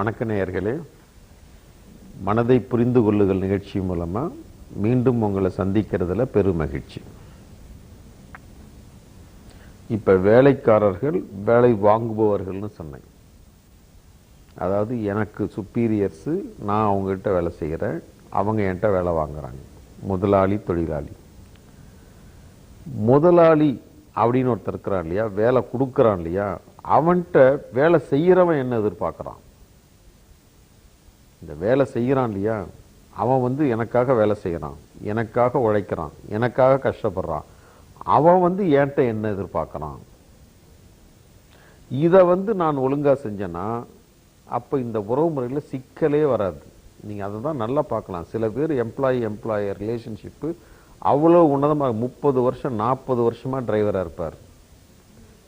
வணக்க நேயர்களே. மனதை புரிந்து கொள்ளுதல் நிகழ்ச்சி மூலமாக மீண்டும் உங்களை சந்திக்கிறதுல பெருமகிழ்ச்சி இப்போ வேலைக்காரர்கள் வேலை வாங்குபவர்கள்னு சொன்னேன். அதாவது எனக்கு சுப்பீரியர்ஸு நான் அவங்ககிட்ட வேலை செய்கிறேன் அவங்க என்கிட்ட வேலை வாங்குறாங்க. முதலாளி தொழிலாளி. முதலாளி அப்படின்னு ஒருத்தர் இருக்கிறான் இல்லையா? வேலை கொடுக்குறான் இல்லையா? அவன்கிட்ட வேலை செய்கிறவன் என்ன எதிர்பார்க்குறான்? இந்த வேலை செய்கிறான் இல்லையா? அவன் வந்து எனக்காக வேலை செய்கிறான். எனக்காக உழைக்கிறான். எனக்காக கஷ்டப்படுறான். அவன் வந்து ஏன்ட்ட என்ன எதிர்பார்க்குறான்? இதை வந்து நான் ஒழுங்காக செஞ்சேன்னா அப்போ இந்த உறவு முறையில் சிக்கலே வராது. நீங்கள் அதை தான் நல்லா பார்க்கலாம். சில பேர் எம்ப்ளாயி எம்ப்ளாயர் ரிலேஷன்ஷிப்பு அவ்வளோ உன்னதமாக முப்பது வருஷம் நாற்பது வருஷமாக டிரைவராக இருப்பார்.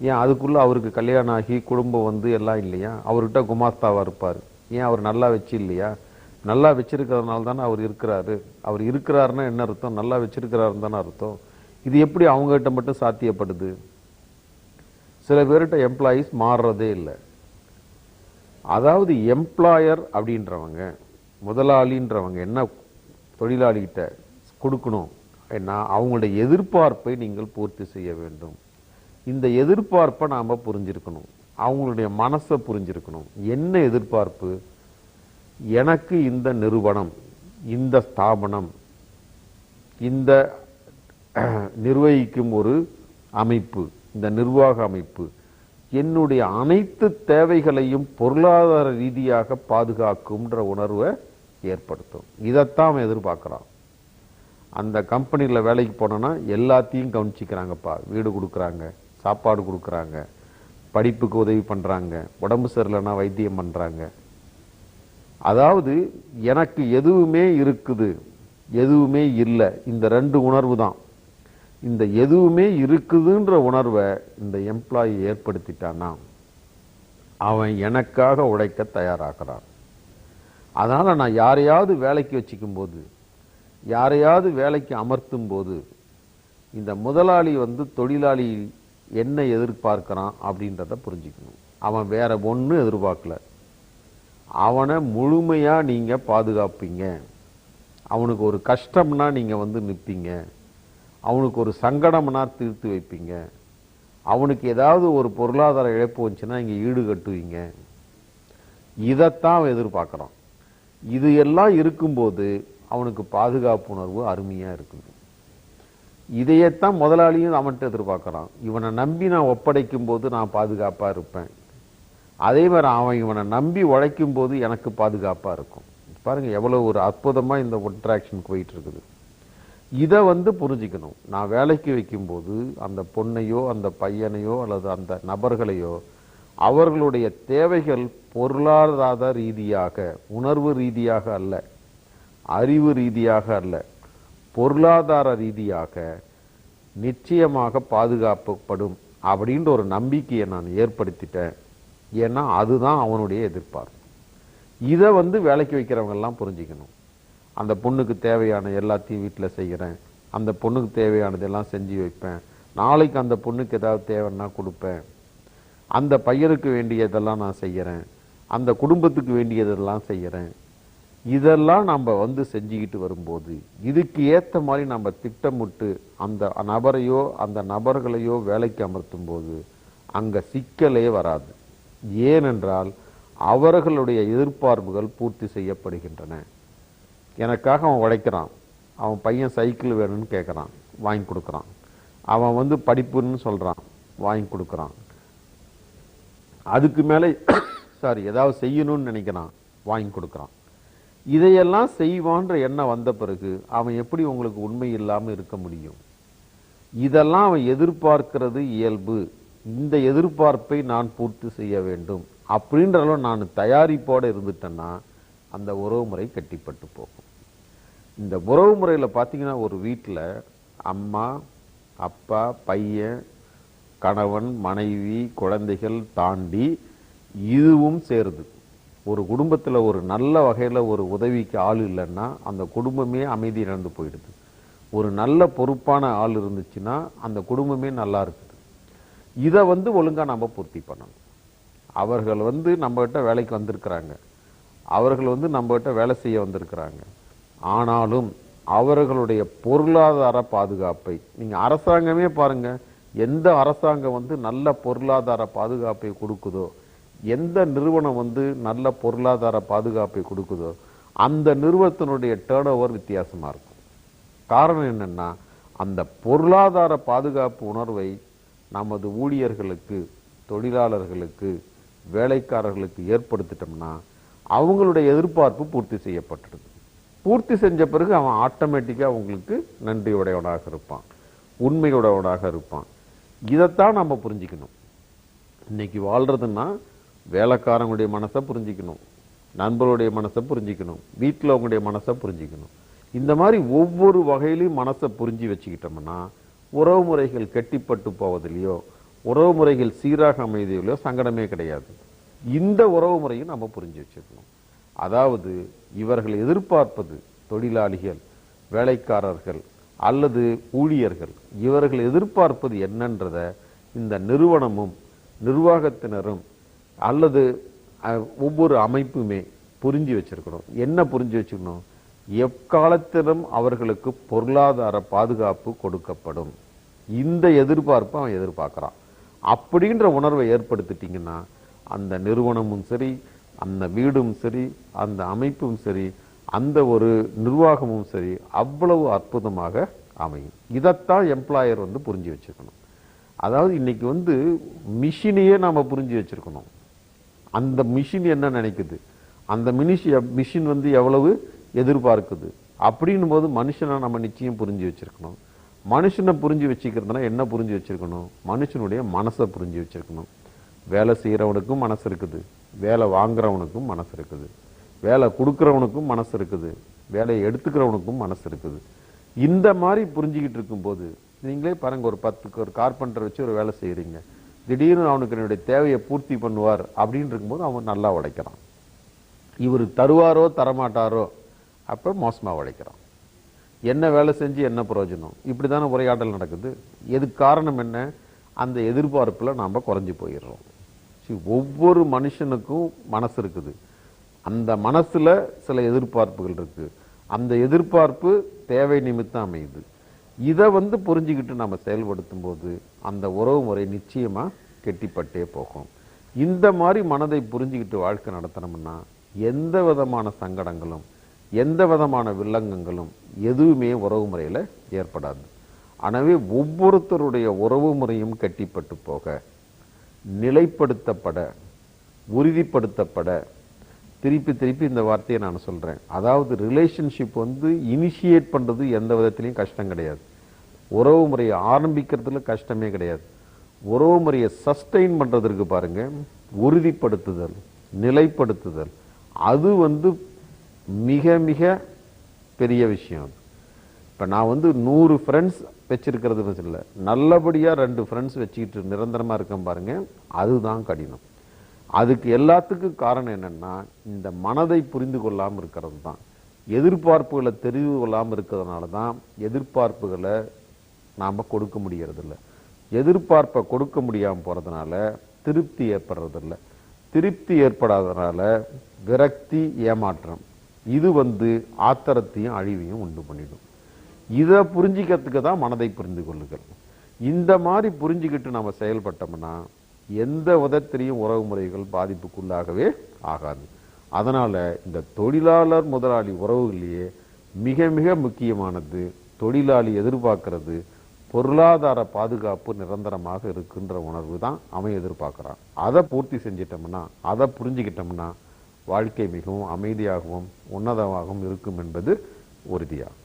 ஏன்? அதுக்குள்ளே அவருக்கு கல்யாணம் ஆகி குடும்பம் வந்து எல்லாம் இல்லையா? அவர்கிட்ட குமாஸ்தாவாக இருப்பார். ஏன் அவர் நல்லா வச்சு இல்லையா? நல்லா வச்சிருக்கிறதுனால தானே அவர் இருக்கிறாரு. அவர் இருக்கிறாருன்னா என்ன அர்த்தம்? நல்லா வச்சிருக்கிறாருன்னு தானே அர்த்தம். இது எப்படி அவங்ககிட்ட மட்டும் சாத்தியப்படுது? சில பேர்கிட்ட எம்ப்ளாயீஸ் மாறுறதே இல்லை. அதாவது எம்ப்ளாயர் அப்படின்றவங்க முதலாளின்றவங்க என்ன தொழிலாளிகிட்ட கொடுக்கணும்? என்ன அவங்களுடைய எதிர்பார்ப்பை நீங்கள் பூர்த்தி செய்ய வேண்டும். இந்த எதிர்பார்ப்பை நாம புரிஞ்சிருக்கணும். அவங்களுடைய மனசை புரிஞ்சிருக்கணும். என்ன எதிர்பார்ப்பு? எனக்கு இந்த நிறுவனம் இந்த ஸ்தாபனம் இந்த நிர்வகிக்கும் ஒரு அமைப்பு இந்த நிர்வாக அமைப்பு என்னுடைய அனைத்து தேவைகளையும் பொருளாதார ரீதியாக பாதுகாக்கும்ன்ற உணர்வை ஏற்படுத்தும். இதைத்தான் அவன் எதிர்பார்க்குறான். அந்த கம்பெனியில் வேலைக்கு போனோன்னா எல்லாத்தையும் கவனிச்சிக்கிறாங்கப்பா. வீடு கொடுக்குறாங்க சாப்பாடு கொடுக்குறாங்க படிப்புக்கு உதவி பண்ணுறாங்க உடம்பு சரியில்லைன்னா வைத்தியம் பண்ணுறாங்க அதாவது எனக்கு எதுவுமே இருக்குது எதுவுமே இல்லை இந்த ரெண்டு உணர்வு தான். இந்த எதுவுமே இருக்குதுன்ற உணர்வை இந்த எம்ப்ளாயி ஏற்படுத்திட்டான்னா அவன் எனக்காக உழைக்க தயாராகிறான். அதனால் நான் யாரையாவது வேலைக்கு வச்சுக்கும் போது யாரையாவது வேலைக்கு அமர்த்தும் போது இந்த முதலாளி வந்து தொழிலாளி என்ன எதிர்பார்க்குறான் அப்படின்றத புரிஞ்சுக்கணும். அவன் வேற ஒன்றும் எதிர்பார்க்கல. அவனை முழுமையாக நீங்கள் பாதுகாப்பீங்க. அவனுக்கு ஒரு கஷ்டம்னா நீங்கள் வந்து நிற்பீங்க அவனுக்கு ஒரு சங்கடம்னா தீர்த்து வைப்பீங்க. அவனுக்கு ஏதாவது ஒரு பொருளாதார இழப்பு வந்துச்சுன்னா இங்கே ஈடு கட்டுவீங்க. இதைத்தான் அவன் எதிர்பார்க்குறான். இது எல்லாம் இருக்கும்போது அவனுக்கு பாதுகாப்பு உணர்வு அருமையாக இருக்குது இதையத்தான் முதலாளியும் அவன்கிட்ட எதிர்பார்க்குறான். இவனை நம்பி நான் ஒப்படைக்கும் போது நான் பாதுகாப்பாக இருப்பேன். அதே மாதிரி அவன் இவனை நம்பி உழைக்கும் போது எனக்கு பாதுகாப்பாக இருக்கும். பாருங்கள் எவ்வளோ ஒரு அற்புதமாக இந்த இன்ட்ராக்ஷன் போயிட்டு இருக்குது. இதை வந்து புரிஞ்சுக்கணும். நான் வேலைக்கு வைக்கும்போது அந்த பொண்ணையோ அந்த பையனையோ அல்லது அந்த நபர்களையோ அவர்களுடைய தேவைகள் பொருளாதார ரீதியாக உணர்வு ரீதியாக அல்ல அறிவு ரீதியாக அல்ல. பொருளாதார ரீதியாக நிச்சயமாக பாதுகாக்கப்படும் அப்படின்ற ஒரு நம்பிக்கையை நான் ஏற்படுத்திட்டேன். ஏன்னா அதுதான் அவனுடைய எதிர்பார்ப்பு. இதை வந்து வேலைக்கு வைக்கிறவங்கெல்லாம் புரிஞ்சுக்கணும். அந்த பொண்ணுக்கு தேவையான எல்லாத்தையும் வீட்டில் செய்கிறேன். அந்த பொண்ணுக்கு தேவையானதெல்லாம் செஞ்சு வைப்பேன். நாளைக்கு அந்த பொண்ணுக்கு ஏதாவது தேவைன்னா கொடுப்பேன். அந்த பையனுக்கு வேண்டியதெல்லாம் நான் செய்கிறேன். அந்த குடும்பத்துக்கு வேண்டியதெல்லாம் செய்கிறேன். இதெல்லாம் நம்ம வந்து செஞ்சுக்கிட்டு வரும்போது இதுக்கு ஏற்ற மாதிரி நம்ம திட்டமிட்டு அந்த நபரையோ அந்த நபர்களையோ வேலைக்கு அமர்த்தும் போது அங்கே சிக்கலே வராது. ஏனென்றால் அவர்களுடைய எதிர்பார்ப்புகள் பூர்த்தி செய்யப்படுகின்றன. எனக்காக அவன் உழைக்கிறான். அவன் பையன் சைக்கிள் வேணும்னு கேட்குறான். வாங்கி கொடுக்குறான். அவன் வந்து படிப்புன்னு சொல்கிறான் வாங்கி கொடுக்குறான். அதுக்கு மேலே சாரி ஏதாவது செய்யணும்னு நினைக்கிறான். வாங்கி கொடுக்குறான். இதையெல்லாம் செய்வான்ற எண்ணம் வந்த பிறகு அவன் எப்படி உங்களுக்கு உண்மை இல்லாமல் இருக்க முடியும்? இதெல்லாம் அவன் எதிர்பார்க்கிறது இயல்பு. இந்த எதிர்பார்ப்பை நான் பூர்த்தி செய்ய வேண்டும். அப்படின்ற அளவு நான் தயாரிப்போடு இருந்துட்டேன்னா அந்த உறவு முறை கட்டிப்பட்டு போகும். இந்த உறவு முறையில் பார்த்தீங்கன்னா ஒரு வீட்டில் அம்மா அப்பா பையன் கணவன் மனைவி குழந்தைகள் தாண்டி இதுவும் சேருது. ஒரு குடும்பத்தில் ஒரு நல்ல வகையில் ஒரு உதவிக்கு ஆள் இல்லைன்னா அந்த குடும்பமே அமைதி இழந்து போயிடுது. ஒரு நல்ல பொறுப்பான ஆள் இருந்துச்சுன்னா அந்த குடும்பமே நல்லா இருக்குது. இதை வந்து ஒழுங்காக நம்ம பூர்த்தி பண்ணணும். அவர்கள் வந்து நம்மகிட்ட வேலைக்கு வந்திருக்கிறாங்க. அவர்கள் வந்து நம்மகிட்ட வேலை செய்ய வந்திருக்கிறாங்க. ஆனாலும் அவர்களுடைய பொருளாதார பாதுகாப்பை நீங்கள் அரசாங்கமே பாருங்கள் எந்த அரசாங்கம் வந்து நல்ல பொருளாதார பாதுகாப்பை கொடுக்குதோ எந்த நிறுவனம் வந்து நல்ல பொருளாதார பாதுகாப்பை கொடுக்குதோ அந்த நிறுவனத்தினுடைய டேர்ன் ஓவர் வித்தியாசமாக இருக்கும். காரணம் என்னென்னா அந்த பொருளாதார பாதுகாப்பு உணர்வை நமது ஊழியர்களுக்கு தொழிலாளர்களுக்கு வேலைக்காரர்களுக்கு ஏற்படுத்திட்டோம்னா அவங்களுடைய எதிர்பார்ப்பு பூர்த்தி செய்யப்பட்டுடுது. பூர்த்தி செஞ்ச பிறகு அவன் ஆட்டோமேட்டிக்காக அவங்களுக்கு நன்றியுடையவனாக இருப்பான் உண்மையுடையவனாக இருப்பான். இதைத்தான் நம்ம புரிஞ்சுக்கணும். இன்னைக்கு வாழ்கிறதுன்னா வேலைக்காரங்களுடைய மனசை புரிஞ்சுக்கணும். நண்பர்களுடைய மனசை புரிஞ்சுக்கணும். வீட்டில் அவங்களுடைய மனசை புரிஞ்சுக்கணும். இந்த மாதிரி ஒவ்வொரு வகையிலையும் மனசை புரிஞ்சு வச்சுக்கிட்டோம்னா உறவு முறைகள் கெட்டிப்பட்டு போவதிலையோ உறவு முறைகள் சீராக அமைதியிலையோ சங்கடமே கிடையாது. இந்த உறவு முறையும் நம்ம புரிஞ்சு வச்சுக்கணும். அதாவது இவர்கள் எதிர்பார்ப்பது தொழிலாளிகள் வேலைக்காரர்கள் அல்லது ஊழியர்கள் இவர்கள் எதிர்பார்ப்பது என்னன்றத இந்த நிறுவனமும் நிர்வாகத்தினரும் அல்லது ஒவ்வொரு அமைப்புமே புரிஞ்சு வச்சிருக்கணும். என்ன புரிஞ்சு வச்சுக்கணும்? எக்காலத்திலும் அவர்களுக்கு பொருளாதார பாதுகாப்பு கொடுக்கப்படும். இந்த எதிர்பார்ப்பை அவன் எதிர்பார்க்குறான். அப்படின்ற உணர்வை ஏற்படுத்திட்டிங்கன்னா அந்த நிறுவனமும் சரி அந்த வீடும் சரி அந்த அமைப்பும் சரி அந்த ஒரு நிர்வாகமும் சரி அவ்வளவு அற்புதமாக அமையும். இதைத்தான் எம்ப்ளாயர் வந்து புரிஞ்சு வச்சுக்கணும் அதாவது இன்னைக்கு வந்து மிஷினையே நாம் புரிஞ்சு வச்சுருக்கணும். அந்த மிஷின் என்ன நினைக்குது? அந்த மினிஷ் மிஷின் வந்து எவ்வளவு எதிர்பார்க்குது? அப்படின்னும் போது மனுஷனை நம்ம நிச்சயம் புரிஞ்சு வச்சுருக்கணும். மனுஷனை புரிஞ்சு வச்சுக்கிறதுனா என்ன புரிஞ்சு வச்சுருக்கணும்? மனுஷனுடைய மனசை புரிஞ்சு வச்சுருக்கணும். வேலை செய்கிறவனுக்கும் மனசு இருக்குது. வேலை வாங்குறவனுக்கும் மனசு இருக்குது. வேலை கொடுக்குறவனுக்கும் மனசு இருக்குது. வேலையை எடுத்துக்கிறவனுக்கும் மனசு இருக்குது. இந்த மாதிரி புரிஞ்சுக்கிட்டு இருக்கும்போது நீங்களே பாருங்கள் ஒரு பத்துக்கு ஒரு கார்பெண்டர் வச்சு ஒரு வேலை செய்கிறீங்க திடீர்னு அவனுக்கு என்னுடைய தேவையை பூர்த்தி பண்ணுவார் அப்படின்னு இருக்கும்போது அவன் நல்லா உழைக்கிறான் இவர் தருவாரோ தரமாட்டாரோ அப்போ மோசமாக உழைக்கிறான் என்ன வேலை செஞ்சு என்ன பிரயோஜனம்? இப்படிதானே உரையாடல் நடக்குது. எதுக்கு காரணம் என்ன? அந்த எதிர்பார்ப்பில் நாம் குறைஞ்சு போயிடுறோம். சரி ஒவ்வொரு மனுஷனுக்கும் மனசு இருக்குது. அந்த மனசில் சில எதிர்பார்ப்புகள் இருக்குது அந்த எதிர்பார்ப்பு தேவை நிமித்தம் அமையுது. இதை வந்து புரிஞ்சுக்கிட்டு நம்ம செயல்படுத்தும் போது அந்த உறவு முறை நிச்சயமாக கெட்டிப்பட்டே போகும். இந்த மாதிரி மனதை புரிஞ்சுக்கிட்டு வாழ்க்கை நடத்தினோம்னா எந்த விதமான சங்கடங்களும் எந்த விதமான வில்லங்கங்களும் எதுவுமே உறவு முறையில் ஏற்படாது. எனவே ஒவ்வொருத்தருடைய உறவு முறையும் கட்டிப்பட்டு போக நிலைப்படுத்தப்பட உறுதிப்படுத்தப்பட திருப்பி திருப்பி இந்த வார்த்தையை நான் சொல்கிறேன் அதாவது ரிலேஷன்ஷிப் வந்து இனிஷியேட் பண்ணுறது எந்த விதத்துலேயும் கஷ்டம் கிடையாது. உறவு முறையை ஆரம்பிக்கிறதுல கஷ்டமே கிடையாது. உறவு முறையை சஸ்டெயின் பண்ணுறதுக்கு பாருங்கள் உறுதிப்படுத்துதல் நிலைப்படுத்துதல். அது வந்து மிக மிக பெரிய விஷயம். இப்போ நான் வந்து நூறு ஃப்ரெண்ட்ஸ் வச்சுருக்கிறது இல்லை. நல்லபடியாக ரெண்டு ஃப்ரெண்ட்ஸ் வச்சுக்கிட்டு நிரந்தரமாக இருக்கேன் பாருங்கள் அதுதான் கடினம். அதுக்கு எல்லாத்துக்கும் காரணம் என்னென்னா இந்த மனதை புரிந்து கொள்ளாமல் இருக்கிறது தான். எதிர்பார்ப்புகளை தெரிந்து கொள்ளாமல் இருக்கிறதுனால தான் எதிர்பார்ப்புகளை நாம் கொடுக்க முடியறதில்ல. எதிர்பார்ப்பை கொடுக்க முடியாமல் போகிறதுனால திருப்தி ஏற்படுறதில்ல. திருப்தி ஏற்படாததுனால விரக்தி ஏமாற்றம் இது வந்து ஆத்திரத்தையும் அழிவையும் உண்டு பண்ணிடும். இதை புரிஞ்சிக்கிறதுக்கு தான் மனதை புரிந்து கொள்ளுங்கள். இந்த மாதிரி புரிஞ்சுக்கிட்டு நம்ம செயல்பட்டோம்னா எந்த விதத்திலையும் உறவு முறைகள் பாதிப்புக்குள்ளாகவே ஆகாது. அதனால் இந்த தொழிலாளர் முதலாளி உறவுகளிலேயே மிக மிக முக்கியமானது தொழிலாளி எதிர்பார்க்கிறது பொருளாதார பாதுகாப்பு நிரந்தரமாக இருக்குன்ற உணர்வு தான் அவன் எதிர்பார்க்குறான். அதை பூர்த்தி செஞ்சிட்டோம்னா அதை புரிஞ்சுக்கிட்டோம்னா வாழ்க்கை மிகவும் அமைதியாகவும் உன்னதமாகவும் இருக்கும் என்பது உறுதியாகும்.